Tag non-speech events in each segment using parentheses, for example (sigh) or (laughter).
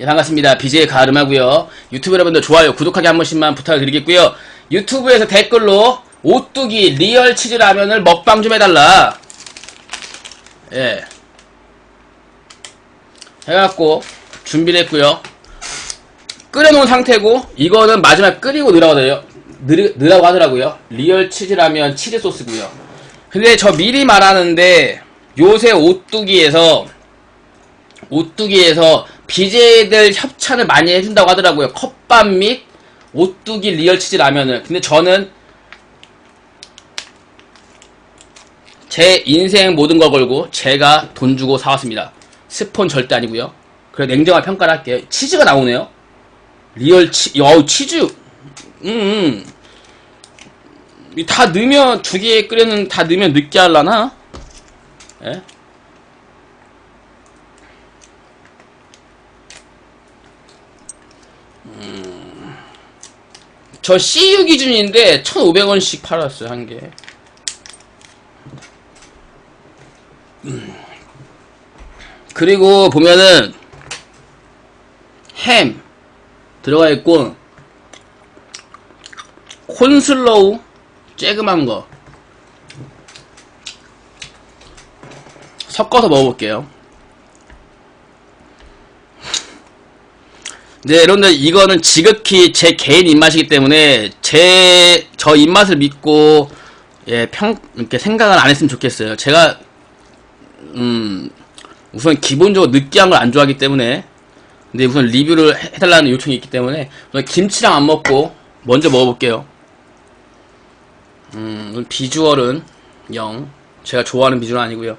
예, 반갑습니다. BJ 가르마고요 유튜브 여러분들 좋아요, 구독하기 한 번씩만 부탁드리겠고요. 유튜브에서 댓글로 오뚜기 리얼 치즈 라면을 먹방 좀 해달라. 예. 해갖고 준비를 했고요. 끓여놓은 상태고 이거는 마지막 끓이고 넣으라고 넣, 넣으라고 하더라고요. 리얼 치즈 라면 치즈 소스고요. 근데 저 미리 말하는데 요새 오뚜기에서 오뚜기에서 BJ들 협찬을 많이 해준다고 하더라고요. 컵밥 및 오뚜기 리얼 치즈 라면을. 근데 저는 제 인생 모든 걸 걸고 제가 돈 주고 사왔습니다. 스폰 절대 아니고요. 그래 냉정한 평가를 할게요. 치즈가 나오네요. 리얼 치, 어우 치즈. 음. 음. 다 넣으면 두 개 끓여는 다 넣으면 늦게 할라나? 예? 저 CU 기준인데 1,500원씩 팔았어요, 한 개. 음. 그리고 보면은 햄 들어가 있고 콘슬로우 쬐금한 거 섞어서 먹어볼게요. 네, 여러분들 이거는 지극히 제 개인 입맛이기 때문에 제 저 입맛을 믿고 예, 평 이렇게 생각을 안 했으면 좋겠어요. 제가 음 우선 기본적으로 느끼한 걸 안 좋아하기 때문에 근데 우선 리뷰를 해- 해달라는 요청이 있기 때문에 우선 김치랑 안 먹고 먼저 먹어볼게요. 음 비주얼은 0 제가 좋아하는 비주얼은 아니고요.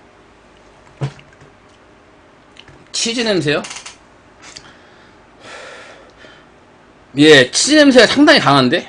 치즈 냄새요? 예, 치즈 냄새가 상당히 강한데?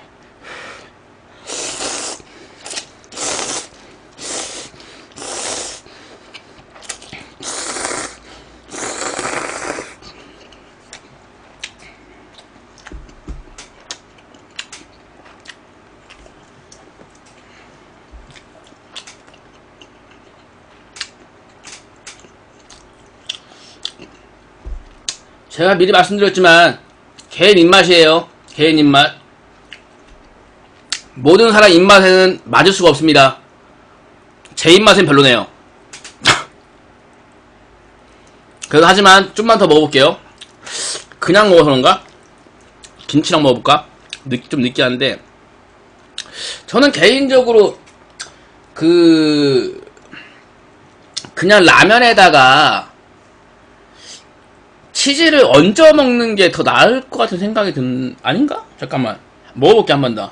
제가 미리 말씀드렸지만 개인 입맛이에요. 개인 입맛. 모든 사람 입맛에는 맞을 수가 없습니다. 제 입맛엔 별로네요. (laughs) 그래도 하지만 좀만 더 먹어볼게요. 그냥 먹어서 그런가? 김치랑 먹어볼까? 느, 좀 느끼한데 저는 개인적으로 그 그냥 라면에다가 치즈를 얹어 먹는 게 더 나을 것 같은 생각이 든 아닌가? 잠깐만 먹어볼게 한 번 더.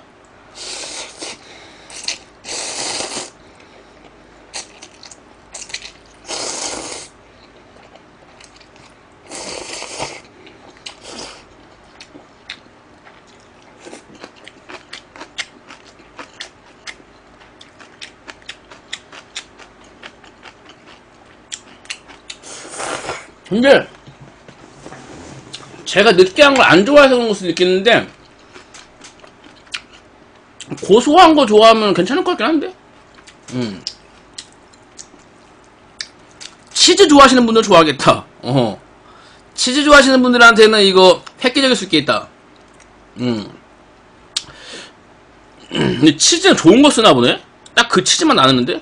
근데 제가 느끼한 걸 안 좋아해서 그런 것을 느끼는데 고소한 거 좋아하면 괜찮을 것 같긴 한데 음. 치즈 좋아하시는 분들 좋아하겠다 어. 치즈 좋아하시는 분들한테는 이거 획기적일 수 있겠다 음. (clears throat) 근데 치즈는 좋은 거 쓰나 보네 딱 그 치즈만 나누는데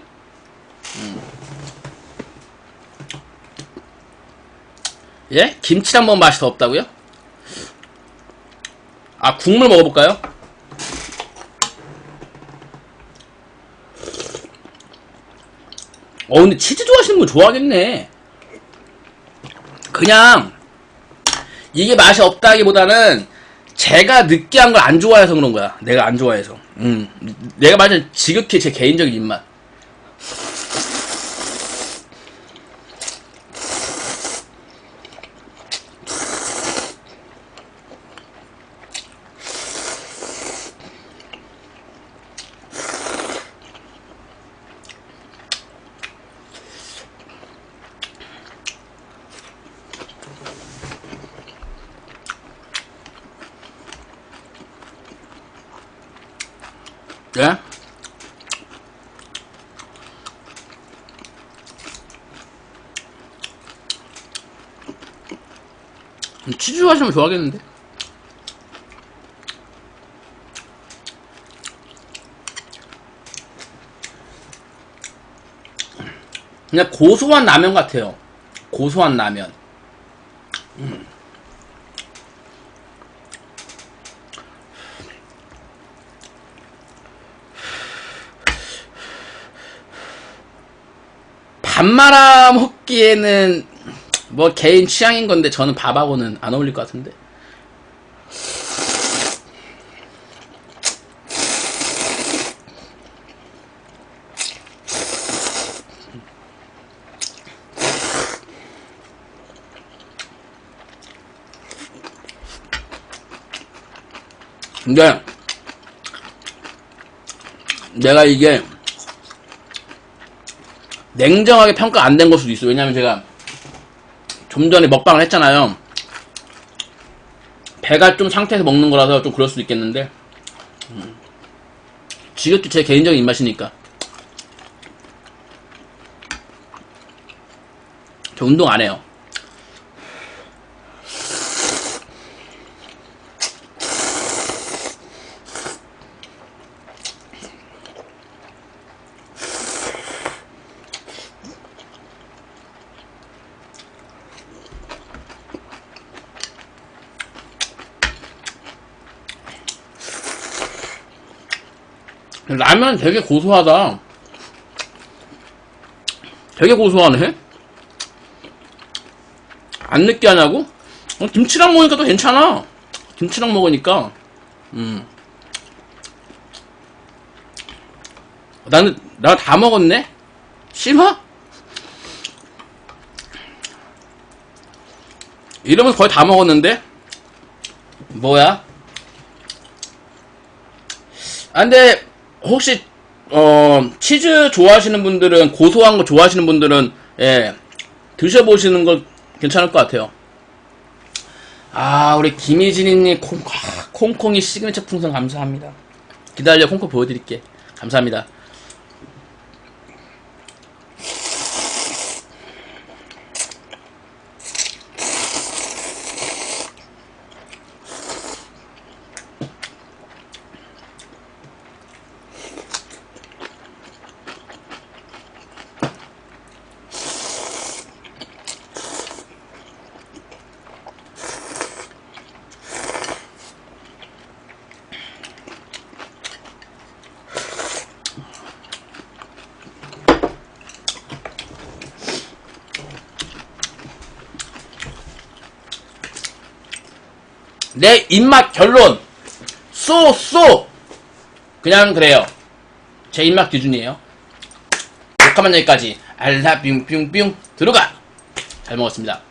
예? 김치랑 먹으면 맛이 더 없다고요? 아 국물 먹어볼까요? 어 근데 치즈 좋아하시는 분 좋아하겠네. 그냥 이게 맛이 없다기보다는 제가 느끼한 걸 안 좋아해서 그런 거야. 내가 안 좋아해서. 음. 내가 말한 지극히 제 개인적인 입맛 예? 치즈 좋아하시면 좋아하겠는데? 그냥 고소한 라면 같아요. 고소한 라면. 음. 밥 말아 먹기에는 뭐 개인 취향인 건데 저는 밥하고는 안 어울릴 것 같은데. 근데 내가 이게 냉정하게 평가 안 된 걸 수도 있어. 왜냐면 제가 좀 전에 먹방을 했잖아요. 배가 좀 상태에서 먹는 거라서 좀 그럴 수도 있겠는데. 음. 지겹게 제 개인적인 입맛이니까. 저 운동 안 해요. 라면 되게 고소하다. 되게 고소하네? 안 느끼하냐고? 어, 김치랑 먹으니까 또 괜찮아. 김치랑 먹으니까. 음. 나는, 나 다 먹었네? 싫어? 이러면서 거의 다 먹었는데? 뭐야? 아, 근데, 혹시 어 치즈 좋아하시는 분들은 고소한 거 좋아하시는 분들은 예 드셔보시는 거 괜찮을 것 같아요. 아 우리 김희진이님 콩, 아, 콩콩이 시그니처 풍선 감사합니다. 기다려 콩콩 보여드릴게. 감사합니다. 내 입맛 결론. 쏘쏘. 그냥 그래요. 제 입맛 기준이에요. 녹화만 여기까지. 알라 뿅뿅뿅. 들어가. 잘 먹었습니다